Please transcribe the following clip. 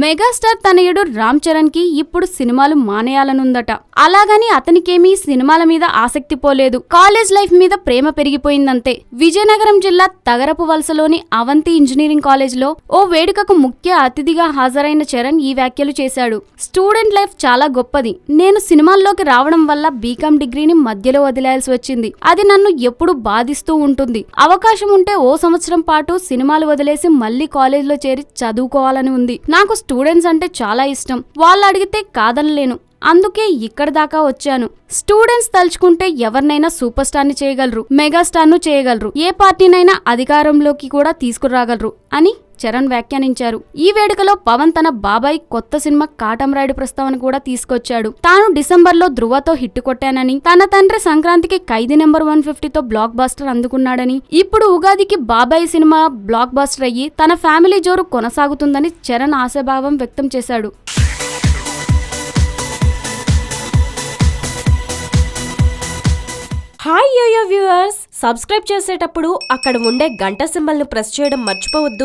Megastar తనయుడు రామ్ చరణ్కి ఇప్పుడు సినిమాలు మానేయాలనుందట. అలాగని అతనికేమీ సినిమాల మీద ఆసక్తి పోలేదు. కాలేజ్ లైఫ్ మీద ప్రేమ పెరిగిపోయిందంతే. విజయనగరం జిల్లా తగరపు వలసలోని అవంతి ఇంజనీరింగ్ కాలేజ్లో ఓ వేడుకకు ముఖ్య అతిథిగా హాజరైన చరణ్ ఈ వ్యాఖ్యలు చేశాడు. స్టూడెంట్ లైఫ్ చాలా గొప్పది. నేను సినిమాల్లోకి రావడం వల్ల బీకాం డిగ్రీని మధ్యలో వదిలేయాల్సి వచ్చింది. అది నన్ను ఎప్పుడు బాధిస్తూ ఉంటుంది. అవకాశం ఉంటే ఓ సంవత్సరం పాటు సినిమాలు వదిలేసి మళ్ళీ కాలేజ్లో చేరి చదువుకోవాలని ఉంది. నాకు స్టూడెంట్స్ అంటే చాలా ఇష్టం. వాళ్ళు అడిగితే కాదనలేను అందుకే ఇక్కడ దాకా వచ్చాను. స్టూడెంట్స్ తలుచుకుంటే ఎవరినైనా సూపర్ స్టార్ని చేయగలరు మెగాస్టార్ను చేయగలరు. ఏ పార్టీనైనా అధికారంలోకి కూడా తీసుకురాగలరు అని చరణ్ వ్యాఖ్యానించారు. ఈ వేడుకలో పవన్ తన బాబాయ్ కొత్త సినిమా కాటంరాయుడు ప్రస్తావన కూడా తీసుకొచ్చాడు. తాను డిసెంబర్లో ధృవతో హిట్ కొట్టానని తన తండ్రి సంక్రాంతికి ఖైదీ నెంబర్ వన్ ఫిఫ్టీతో బ్లాక్ బాస్టర్ అందుకున్నాడని ఇప్పుడు ఉగాదికి బాబాయ్ సినిమా బ్లాక్ బాస్టర్ అయ్యి తన ఫ్యామిలీ జోరు కొనసాగుతుందని చరణ్ ఆశాభావం వ్యక్తం చేశాడు. Hi yo-yo viewers! సబ్స్క్రైబ్ చేసేటప్పుడు అక్కడ ఉండే గంట సింబల్ను ప్రెస్ చేయడం మర్చిపోవద్దు.